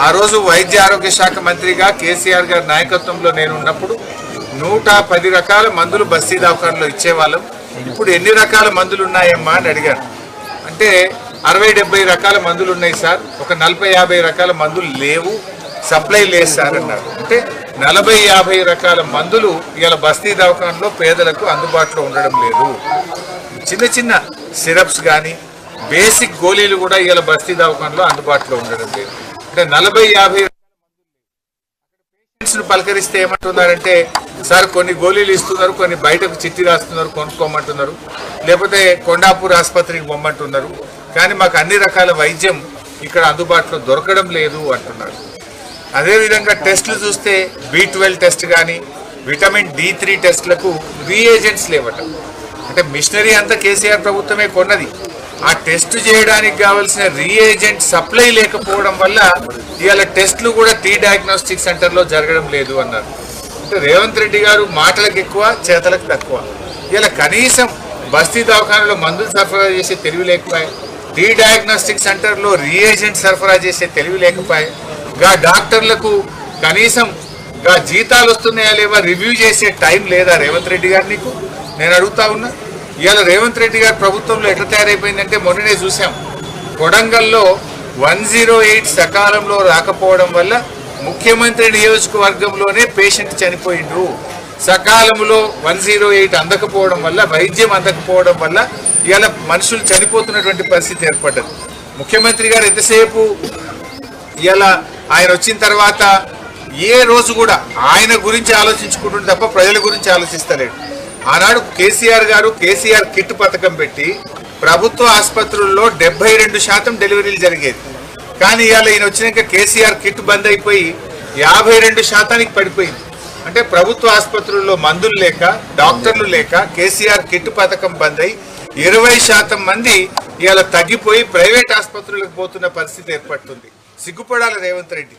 ఆ రోజు వైద్య ఆరోగ్య శాఖ మంత్రిగా కేసీఆర్ గారి నాయకత్వంలో నేను ఉన్నప్పుడు నూట పది రకాల మందులు బస్తీ దవాఖానలో ఇచ్చేవాళ్ళం. ఇప్పుడు ఎన్ని రకాల మందులు ఉన్నాయమ్మా అని అడిగాను. అంటే అరవై డెబ్బై రకాల మందులు ఉన్నాయి సార్. ఒక నలభై యాభై రకాల మందులు లేవు. సప్లై లేదు సార్ అన్నారు. అంటే నలభై యాభై రకాల మందులు ఇవాళ బస్తీ దవాఖానలో పేదలకు అందుబాటులో ఉండడం లేదు. చిన్న చిన్న సిరప్స్ కానీ బేసిక్ గోళీలు కూడా ఇవాళ బస్తీ దవాఖానలో అందుబాటులో ఉండడం లేదు. అంటే నలభై యాభై పేషెంట్స్ పలకరిస్తే ఏమంటున్నారంటే సార్ కొన్ని గోళీలు ఇస్తున్నారు కొన్ని బయటకు చిట్టి రాస్తున్నారు కొనుక్కోమంటున్నారు. లేకపోతే కొండాపూర్ ఆసుపత్రికి పొమ్మంటున్నారు. కానీ మాకు అన్ని రకాల వైద్యం ఇక్కడ అందుబాటులో దొరకడం లేదు అంటున్నారు. అదేవిధంగా టెస్టులు చూస్తే బి ట్వెల్వ్ టెస్ట్ కానీ విటమిన్ డి త్రీ టెస్ట్లకు రీఏజెంట్స్ లేవట. అంటే మిషనరీ అంతా కేసీఆర్ ప్రభుత్వమే కొన్నది. ఆ టెస్ట్ చేయడానికి కావలసిన రీఏజెంట్ సప్లై లేకపోవడం వల్ల ఇవాళ టెస్ట్లు కూడా టీ డయాగ్నోస్టిక్ సెంటర్లో జరగడం లేదు అన్నారు. అంటే రేవంత్ రెడ్డి గారు మాటలకు ఎక్కువ చేతలకు తక్కువ. ఇలా కనీసం బస్తీ దవాఖానలో మందులు సరఫరా చేసే తెలివి లేకపోయాయి. టీ డయాగ్నోస్టిక్ సెంటర్లో రీఏజెంట్ సరఫరా చేసే తెలివి లేకపోయాయి. గా డాక్టర్లకు కనీసం గా జీతాలు వస్తున్నాయా లేవా రివ్యూ చేసే టైం లేదా రేవంత్ రెడ్డి గారు నీకు? నేను అడుగుతా ఉన్నా. ఇవాళ రేవంత్ రెడ్డి గారి ప్రభుత్వంలో ఎట్లా తయారైపోయిందంటే మొన్ననే చూసాం. కొడంగల్లో వన్ జీరో ఎయిట్ సకాలంలో రాకపోవడం వల్ల ముఖ్యమంత్రి నియోజకవర్గంలోనే పేషెంట్ చనిపోయిండ్రు. సకాలంలో వన్ జీరో ఎయిట్ అందకపోవడం వల్ల వైద్యం అందకపోవడం వల్ల ఇవాళ మనుషులు చనిపోతున్నటువంటి పరిస్థితి ఏర్పడ్డది. ముఖ్యమంత్రి గారు ఎంతసేపు ఇలా ఆయన వచ్చిన తర్వాత ఏ రోజు కూడా ఆయన గురించి ఆలోచించుకుంటుంటే తప్ప ప్రజల గురించి ఆలోచిస్తలేడు. ఆనాడు కేసీఆర్ గారు కేసీఆర్ కిట్ పథకం పెట్టి ప్రభుత్వ ఆసుపత్రుల్లో డెబ్బై రెండు శాతం డెలివరీలు జరిగేది. కానీ ఇవాళ ఈయన వచ్చినాక కేసీఆర్ కిట్ బంద్ అయిపోయి యాభై రెండు శాతానికి పడిపోయింది. అంటే ప్రభుత్వ ఆసుపత్రుల్లో మందులు లేక డాక్టర్లు లేక కేసీఆర్ కిట్ పథకం బంద్ అయి ఇరవై శాతం మంది ఇవాళ తగ్గిపోయి ప్రైవేట్ ఆసుపత్రులకు పోతున్న పరిస్థితి ఏర్పడుతుంది. సిగ్గుపడాలి రేవంత్ రెడ్డి.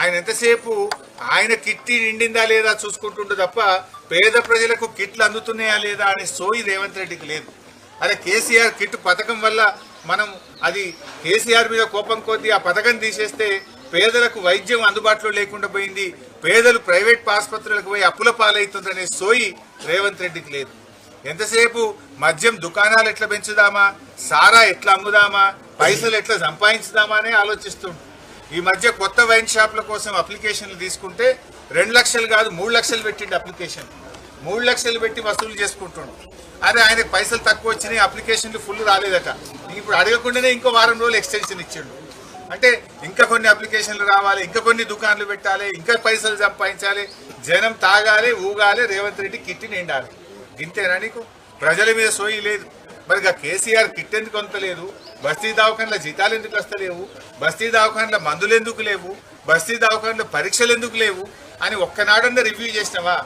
ఆయన ఎంతసేపు? ఆయన కిట్టి నిండిందా లేదా చూసుకుంటుండే తప్ప పేద ప్రజలకు కిట్లు అందుతున్నాయా లేదా అనే సోయి రేవంత్ రెడ్డికి లేదు. అదే కేసీఆర్ కిట్ పథకం వల్ల మనం అది కేసీఆర్ మీద కోపం కొద్దీ ఆ పథకం తీసేస్తే పేదలకు వైద్యం అందుబాటులో లేకుండా పోయింది. పేదలు ప్రైవేట్ ఆసుపత్రులకు పోయి అప్పుల పాలవుతుందనే సోయి రేవంత్ రెడ్డికి లేదు. ఎంతసేపు? మద్యం దుకాణాలు ఎట్లా పెంచుదామా? సారా ఎట్లా అమ్ముదామా? పైసలు ఎట్లా సంపాదించుదామా అనే ఆలోచిస్తుండు. ఈ మధ్య కొత్త వైన్ షాప్ల కోసం అప్లికేషన్లు తీసుకుంటే రెండు లక్షలు కాదు మూడు లక్షలు పెట్టిండు అప్లికేషన్. మూడు లక్షలు పెట్టి వసూలు చేసుకుంటుండు. అదే ఆయనకు పైసలు తక్కువ వచ్చినాయి అప్లికేషన్లు ఫుల్ రాలేదట. ఇప్పుడు అడగకుండానే ఇంకో వారం రోజులు ఎక్స్టెన్షన్ ఇచ్చిండు. అంటే ఇంకా కొన్ని అప్లికేషన్లు రావాలి ఇంకా కొన్ని దుకాన్లు పెట్టాలి ఇంకా పైసలు సంపాదించాలి జనం తాగాలి ఊగాలి రేవంత్ రెడ్డి కిట్టి నిండాలి. ఇంతేనా నీకు? ప్రజల మీద సోయి లేదు. మరి ఇక కేసీఆర్ కిట్ ఎందుకు అంతలేదు బస్తీ దవాఖాన్ల జీతాలు ఎందుకు వస్తలేవు? బస్తీ దవాఖాన్ల మందులు ఎందుకు లేవు? బస్తీ దవాఖాన్ల పరీక్షలు ఎందుకు లేవు? అని ఒక్కనాడన్నా రివ్యూ చేసినావా?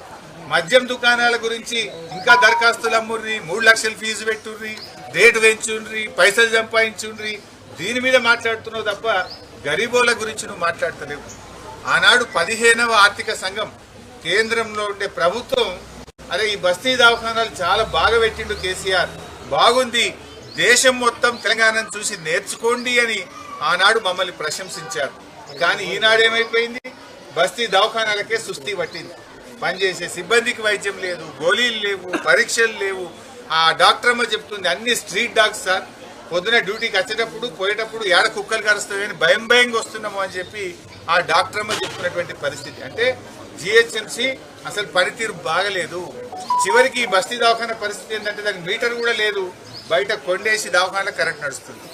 మద్యం దుకాణాల గురించి ఇంకా దరఖాస్తులు అమ్ముర్రి మూడు లక్షలు ఫీజు పెట్టుర్రి రేటు పెంచుండ్రి పైసలు సంపాదించుండ్రి దీని మీద మాట్లాడుతున్నావు తప్ప గరీబోల గురించి నువ్వు మాట్లాడతలేవు. ఆనాడు పదిహేనవ ఆర్థిక సంఘం కేంద్రంలో ఉండే ప్రభుత్వం అరే ఈ బస్తీ దవాఖానాలు చాలా బాగా పెట్టిండు కేసీఆర్. బాగుంది. దేశం మొత్తం తెలంగాణను చూసి నేర్చుకోండి అని ఆనాడు మమ్మల్ని ప్రశంసించారు. కానీ ఈనాడు ఏమైపోయింది? బస్తీ దవాఖానాలకే సుస్థి పట్టింది. పనిచేసే సిబ్బందికి వైద్యం లేదు గోళీలు లేవు పరీక్షలు లేవు. ఆ డాక్టర్ అమ్మ చెప్తుంది అన్ని స్ట్రీట్ డాగ్స్ సార్. పొద్దున డ్యూటీకి వచ్చేటప్పుడు పోయేటప్పుడు ఏడ కుక్కలు కరుస్తాయని భయం భయంగా వస్తున్నాము అని చెప్పి ఆ డాక్టర్ అమ్మ చెప్తున్నటువంటి పరిస్థితి. అంటే జిహెచ్ఎంసీ అసలు పనితీరు బాగలేదు. చివరికి ఈ బస్తీ దవాఖాన పరిస్థితి ఏంటంటే దానికి మీటర్ కూడా లేదు. బయట కొండేసి దవాఖాన కరెంట్ నడుస్తుంది.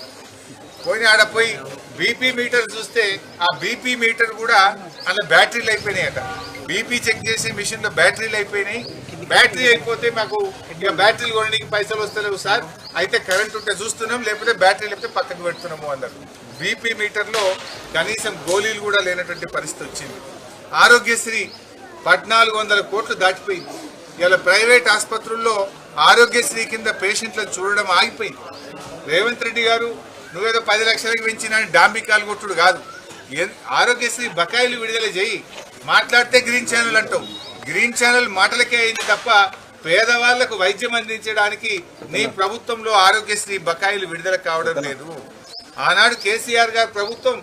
పోయిన ఆడ పోయి బీపీ మీటర్ చూస్తే ఆ బీపీ మీటర్ కూడా అలా బ్యాటరీలు అయిపోయినాయి అట బీపీ చెక్ చేసే మిషన్లో బ్యాటరీలు అయిపోయినాయి. బ్యాటరీ అయిపోతే మాకు ఇక బ్యాటరీలు కొనడానికి పైసలు వస్తలేవు సార్. అయితే కరెంట్ ఉంటే చూస్తున్నాం లేకపోతే బ్యాటరీ లేకపోతే పక్కకు పెడుతున్నాము అన్నారు బీపీ మీటర్లో కనీసం గోళీలు కూడా లేనటువంటి పరిస్థితి వచ్చింది. ఆరోగ్యశ్రీ పద్నాలుగు వందల కోట్లు దాటిపోయింది. ఇవాళ ప్రైవేట్ ఆసుపత్రుల్లో ఆరోగ్యశ్రీ కింద పేషెంట్లను చూడడం ఆగిపోయింది. రేవంత్ రెడ్డి గారు నువ్వేదో పది లక్షలకు పెంచిన డాంబికాలు కొట్టుడు కాదు. ఎన్- ఆరోగ్యశ్రీ బకాయిలు విడుదల చేయి. మాట్లాడితే గ్రీన్ ఛానల్ అంటావు. గ్రీన్ ఛానల్ మాటలకే అయింది తప్ప పేదవాళ్ళకు వైద్యం అందించడానికి నీ ప్రభుత్వంలో ఆరోగ్యశ్రీ బకాయిలు విడుదల కావడం లేదు. ఆనాడు కేసీఆర్ గారి ప్రభుత్వం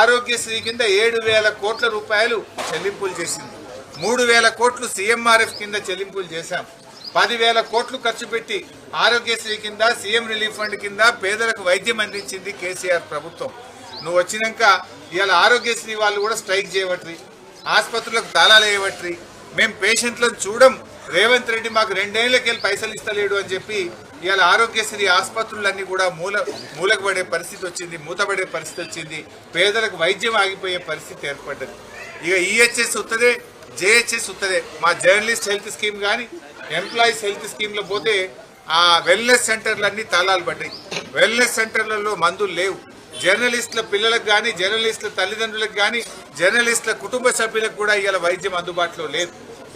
ఆరోగ్యశ్రీ కింద ఏడు వేల కోట్ల రూపాయలు చెల్లింపులు చేసింది. మూడు వేల కోట్లు సీఎంఆర్ఎఫ్ కింద చెల్లింపులు చేశాం. పదివేల కోట్లు ఖర్చు పెట్టి ఆరోగ్యశ్రీ కింద సీఎం రిలీఫ్ ఫండ్ కింద పేదలకు వైద్యం అందించింది కేసీఆర్ ప్రభుత్వం. నువ్వు వచ్చినాక ఇవాళ ఆరోగ్యశ్రీ వాళ్ళు కూడా స్ట్రైక్ చేయబట్టి ఆసుపత్రులకు తాళాలు వేయబట్టి మేము పేషెంట్లను చూడం రేవంత్ రెడ్డి మాకు రెండేళ్ళకి వెళ్ళి పైసలు ఇస్తలేడు అని చెప్పి ఇవాళ ఆరోగ్యశ్రీ ఆసుపత్రులన్నీ కూడా మూల మూలకు పడే పరిస్థితి వచ్చింది మూతపడే పరిస్థితి వచ్చింది పేదలకు వైద్యం ఆగిపోయే పరిస్థితి ఏర్పడ్డది. ఇక ఈహెచ్ఎస్ ఉత్తదే జేహెచ్ఎస్ ఉత్తదే. మా జర్నలిస్ట్ హెల్త్ స్కీమ్ కానీ ఎంప్లాయీస్ హెల్త్ స్కీమ్లో పోతే ఆ వెల్నెస్ సెంటర్లన్నీ తాళాలు పడ్డాయి. వెల్నెస్ సెంటర్లలో మందులు లేవు. జర్నలిస్టుల పిల్లలకు కానీ జర్నలిస్టుల తల్లిదండ్రులకు కానీ జర్నలిస్టుల కుటుంబ సభ్యులకు కూడా ఇవాళ వైద్యం అందుబాటులో లేదు.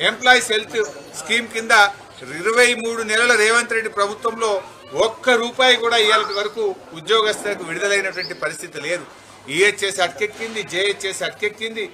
ఎంప్లాయీస్ హెల్త్ స్కీమ్ కింద ఇరవై మూడు నెలల రేవంత్ రెడ్డి ప్రభుత్వంలో ఒక్క రూపాయి కూడా ఇవాళ వరకు ఉద్యోగస్తులకు విడుదలైనటువంటి పరిస్థితి లేదు. ఈహెచ్ఎస్ అటకెక్కింది జేహెచ్ఎస్ అటకెక్కింది.